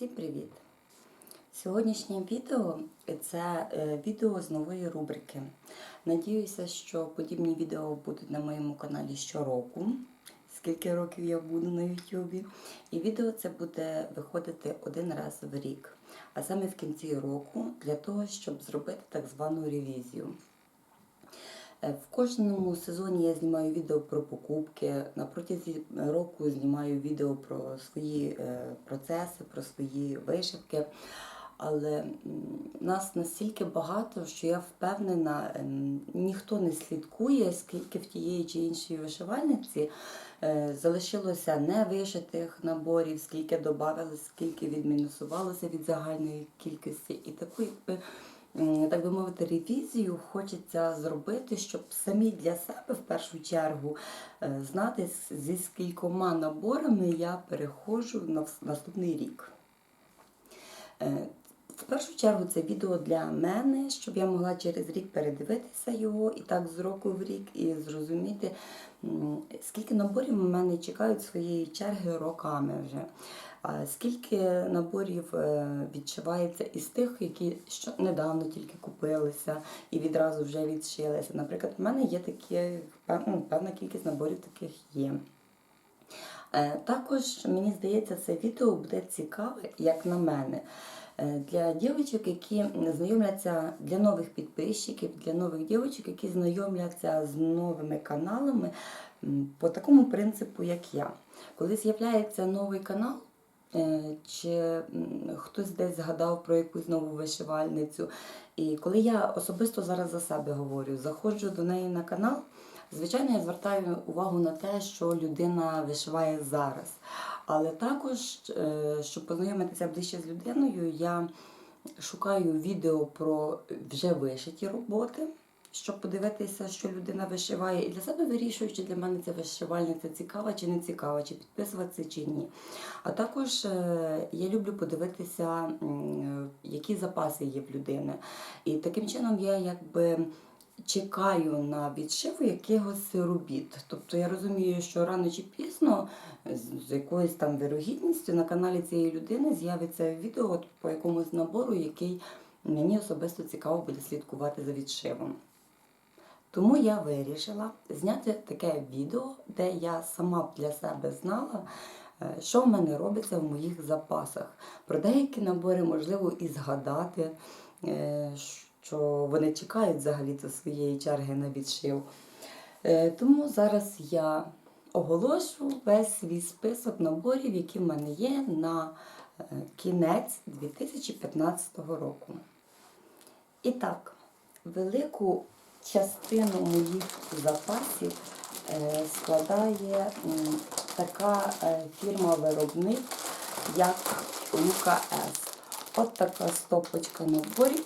Всім привіт! Сьогоднішнє відео це е, відео з нової рубрики. Надіюся, що подібні відео будуть на моєму каналі щороку, скільки років я буду на Ютубі. І відео це буде виходити один раз в рік, а саме в кінці року, для того, щоб зробити так звану ревізію. Е, В кожному сезоні я знімаю відео про покупки. На протязі року знімаю відео про свої е, процеси, про свої вишивки. Але нас настільки багато, що я впевнена, ем, ніхто не слідкує, скільки в тієї чи іншої вишивальниці е, залишилося невишитих наборів, скільки додавали, скільки відмінусувалося від загальної кількості. І таку, якби так би мовити, ревізію хочеться зробити, щоб самі для себе в першу чергу е, знати, зі скількома наборами я переходжу на наступний рік. Е, В першу чергу це відео для мене, щоб я могла через рік передивитися його і так з року в рік і зрозуміти, скільки наборів у мене чекають своєї черги роками вже. Скільки наборів е, відшивається із тих, які що недавно тільки купилися і відразу вже відшилися. Наприклад, в мене є такі ну, певна кількість наборів таких є. Е, Також мені здається, це відео буде цікаве, як на мене. Е, Для дівчаток, які знайомляться для нових підписчиків, для нових дівчаток, які знайомляться з новими каналами по такому принципу, як я. Коли з'являється новий канал, чи хтось десь згадав про якусь нову вишивальницю. І коли я особисто зараз за себе говорю, заходжу до неї на канал, звичайно, я звертаю увагу на те, що людина вишиває зараз. Але також, е, щоб познайомитися ближче з людиною, я шукаю відео про вже вишиті роботи, щоб подивитися, що людина вишиває, і для себе вирішую, чи для мене ця вишивальниця цікава чи не цікава, чи підписуватися чи ні. А також е, я люблю подивитися, які запаси є в людини. І таким чином я якби чекаю на відшив якихось робіт. Тобто я розумію, що рано чи пізно з якоюсь там вирогідністю на каналі цієї людини з'явиться відео по якомусь набору, який мені особисто цікаво буде слідкувати за відшивом. Тому я вирішила зняти таке відео, де я сама для себе знала, е, що в мене робиться в моїх запасах. Про деякі набори можливо і згадати, е, що вони чекають взагалі до своєї черги на відшив. Е, Тому зараз я оголошу весь свій список наборів, які в мене є на кінець 2015 року. І так, велику частину моїх запасів е, складає така е, фірма-виробник, як Лука С. От така стопочка наборів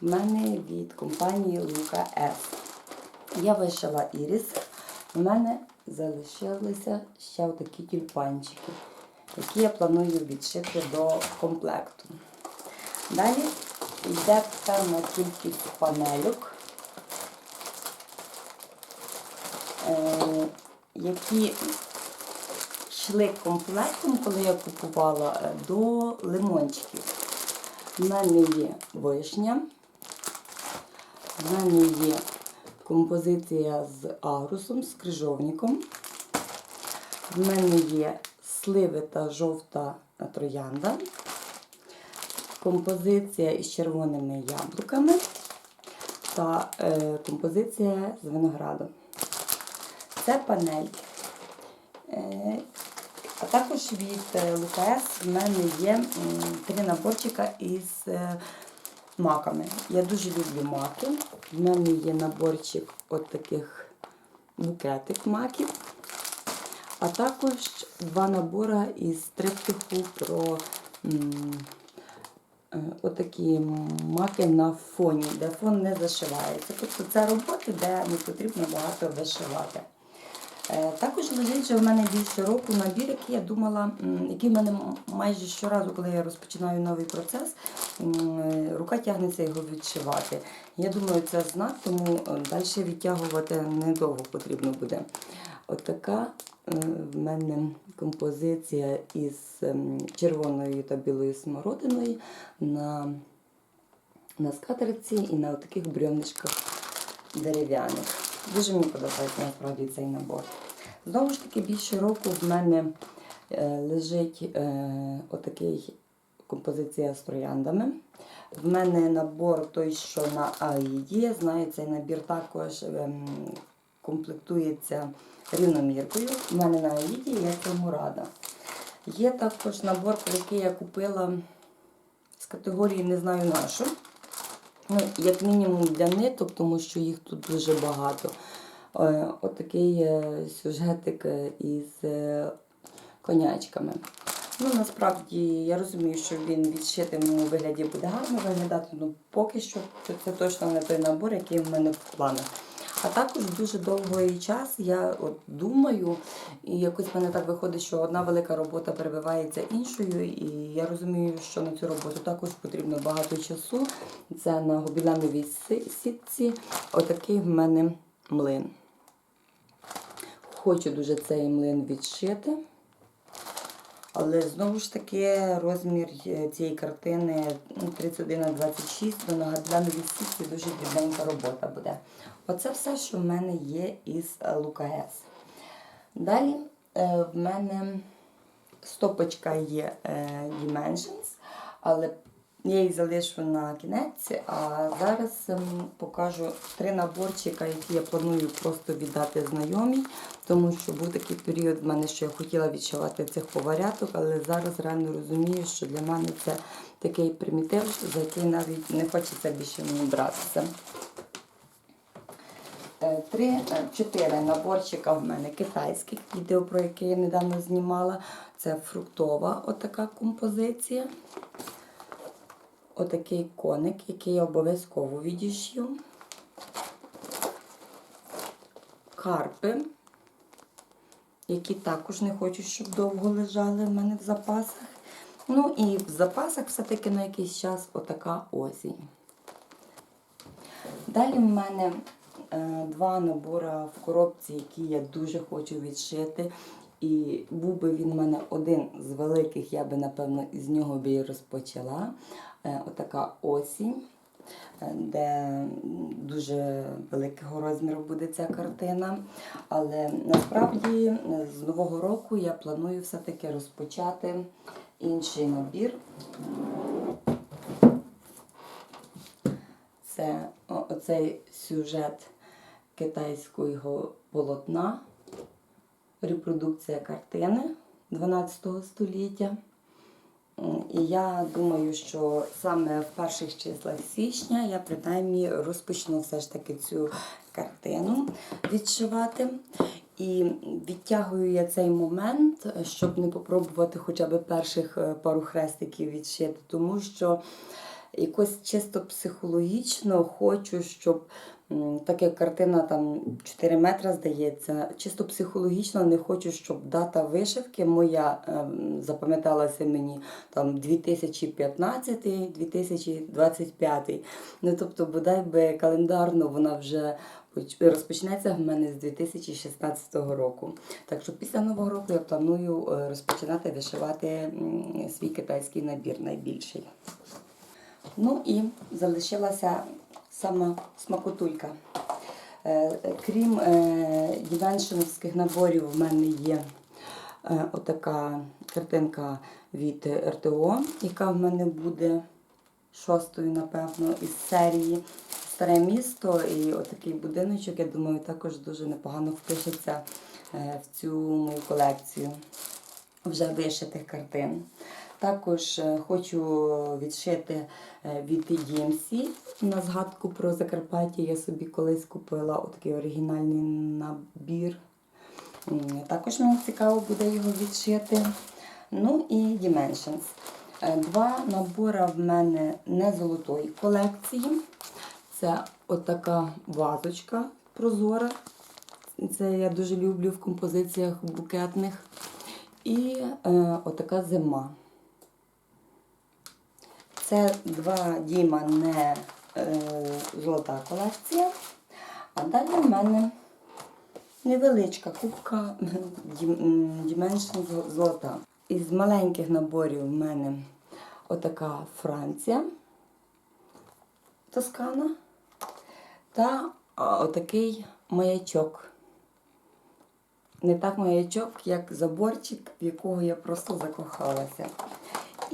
в мене від компанії Лука С. Я вишила іріс. У мене залишилися ще такі тюльпанчики, які я планую відшити до комплекту. Далі йде певна кількість панельок, е, які йшли комплектом, коли я купувала е, до лимончиків. У мене є вишня, в мене є композиція з агрусом, з крижовником. В мене є сливи та жовта троянда, композиція із червоними яблуками та е, композиція з виноградом. Це панель. Е, а також від е, ЛКС в мене є три наборчика із е, маками. Я дуже люблю маки. В мене є наборчик от таких букетик маків. А також два набори із триптиху про отакі маки на фоні, де фон не зашивається. Тобто це роботи, де не потрібно багато вишивати. Е, Також лежить вже в мене більше року набір, який я думала, який в мене майже щоразу, коли я розпочинаю новий процес, е, рука тягнеться його відшивати. Я думаю, це знак, тому далі відтягувати недовго потрібно буде. От така в мене композиція із ем, червоною та білою смородиною на, на скатерці і на таких брьовничках дерев'яних. Дуже мені подобається насправді цей набор. Знову ж таки, більше року в мене е, лежить е, отакий композиція з трояндами. В мене набор той, що на АІДі. Знаю, цей набір також ем, комплектується рівноміркою. У мене на АІДі і я цьому рада. Є також набор, який я купила з категорії не знаю на що. Ну, як мінімум для ниток, тому що їх тут дуже багато. Е, Отакий е, сюжетик е, із конячками. Ну, насправді я розумію, що він в відшитому вигляді буде гарно виглядати, але поки що це точно не той набор, який в мене в планах. А також дуже довгий час я от думаю, і якось в мене так виходить, що одна велика робота перебивається іншою, і я розумію, що на цю роботу також потрібно багато часу. Це на гобіленовій сітці. Отакий в мене млин. Хочу дуже цей млин відшити. Але знову ж таки розмір е, цієї картини ну, 31 на 26, то для гадляновій сітці дуже дрібненька робота буде. Оце все, що в мене є із е, Лукаес. Далі е, в мене стопочка є Dimensions, але я її залишу на кінець, а зараз ем, покажу три наборчика, які я планую просто віддати знайомій, тому що був такий період в мене, що я хотіла відшивати цих поваряток, але зараз реально розумію, що для мене це такий примітив, за який навіть не хочеться більше мені братися. Е, Три, е, чотири наборчика в мене китайських відео, про яке я недавно знімала. Це фруктова отака композиція. Отакий коник, який я обов'язково відішью. Карпи, які також не хочу, щоб довго лежали в мене в запасах. Ну і в запасах все-таки на якийсь час отака осінь. Далі в мене е, два набори в коробці, які я дуже хочу відшити. І був би він в мене один з великих, я би, напевно, із нього би і розпочала. Е, отака осінь, е, де дуже великого розміру буде ця картина. Але насправді е, з нового року я планую все-таки розпочати інший набір. Це оцей сюжет китайського полотна, репродукція картини 12 століття. І я думаю, що саме в перших числах січня я принаймні розпочну все ж таки цю картину відшивати. І відтягую я цей момент, щоб не попробувати хоча б перших е, пару хрестиків відшити, тому що якось чисто психологічно хочу, щоб так як картина там 4 метри здається, чисто психологічно не хочу, щоб дата вишивки моя ем, запам'яталася мені там 2015-2025. Ну тобто, бодай би календарно вона вже розпочнеться в мене з 2016 року. Так що після нового року я планую е, розпочинати вишивати свій китайський набір найбільший. Ну і залишилася сама смакотулька. Е, е, Крім е, дівеншиновських наборів, в мене є отака картинка від РТО, яка в мене буде шостою, напевно, із серії Старе місто. І отакий будиночок, я думаю, також дуже непогано впишеться в цю мою колекцію вже вишитих картин. Також е, хочу відшити е, від DMC на згадку про Закарпаття. Я собі колись купила отакий оригінальний набір. Також мені цікаво буде його відшити. Ну і Dimensions. Е, Два набори в мене не золотої колекції. Це отака вазочка прозора. Це я дуже люблю в композиціях букетних. І е, отака зима. Це два діма не е, золота колекція. А далі в мене невеличка кубка Dimension золота. Із маленьких наборів в мене отака Франція, Тоскана та отакий маячок. Не так маячок, як заборчик, в якого я просто закохалася.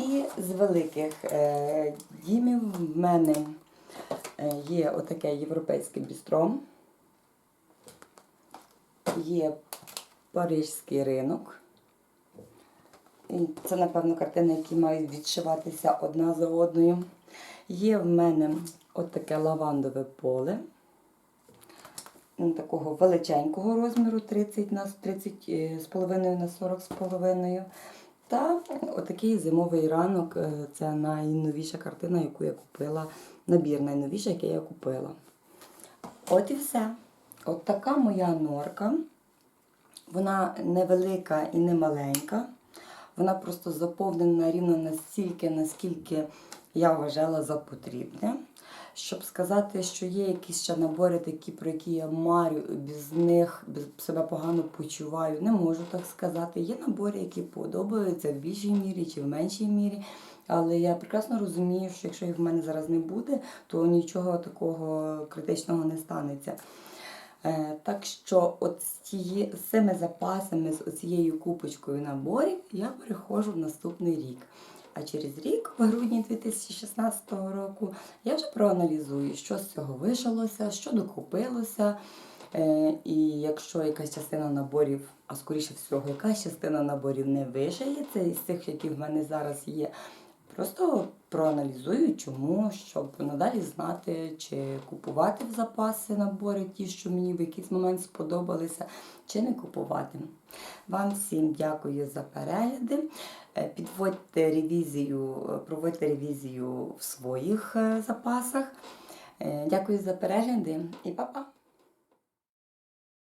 І з великих е, дімів в мене е, є отаке європейське бістро, є Парижський ринок. Це, напевно, картини, які мають відшиватися одна за одною. Є в мене отаке лавандове поле такого величенького розміру 30 на 30 е, на 40 з половиною. Та отакий зимовий ранок е, це найновіша картина, яку я купила. Набір найновіший, який я купила. От і все. От така моя норка. Вона невелика і не маленька. Вона просто заповнена рівно настільки, наскільки я вважала за потрібне. Щоб сказати, що є якісь ще набори такі, про які я марю, без них без себе погано почуваю, не можу так сказати. Є набори, які подобаються в більшій мірі чи в меншій мірі. Але я прекрасно розумію, що якщо їх в мене зараз не буде, то нічого такого критичного не станеться. Е, Так що от з, тії, з цими запасами, з цією купочкою наборів я переходжу в наступний рік. А через рік, в грудні 2016 року, я вже проаналізую, що з цього вишилося, що докупилося. Е, І якщо якась частина наборів, а скоріше всього, якась частина наборів не вишиється із тих, які в мене зараз є, Просто проаналізую, чому, щоб надалі знати, чи купувати в запаси набори, ті, що мені в якийсь момент сподобалися, чи не купувати. Вам всім дякую за перегляди. Е, Підводьте ревізію, е, проводьте ревізію в своїх е, запасах. Дякую за перегляди і па-па!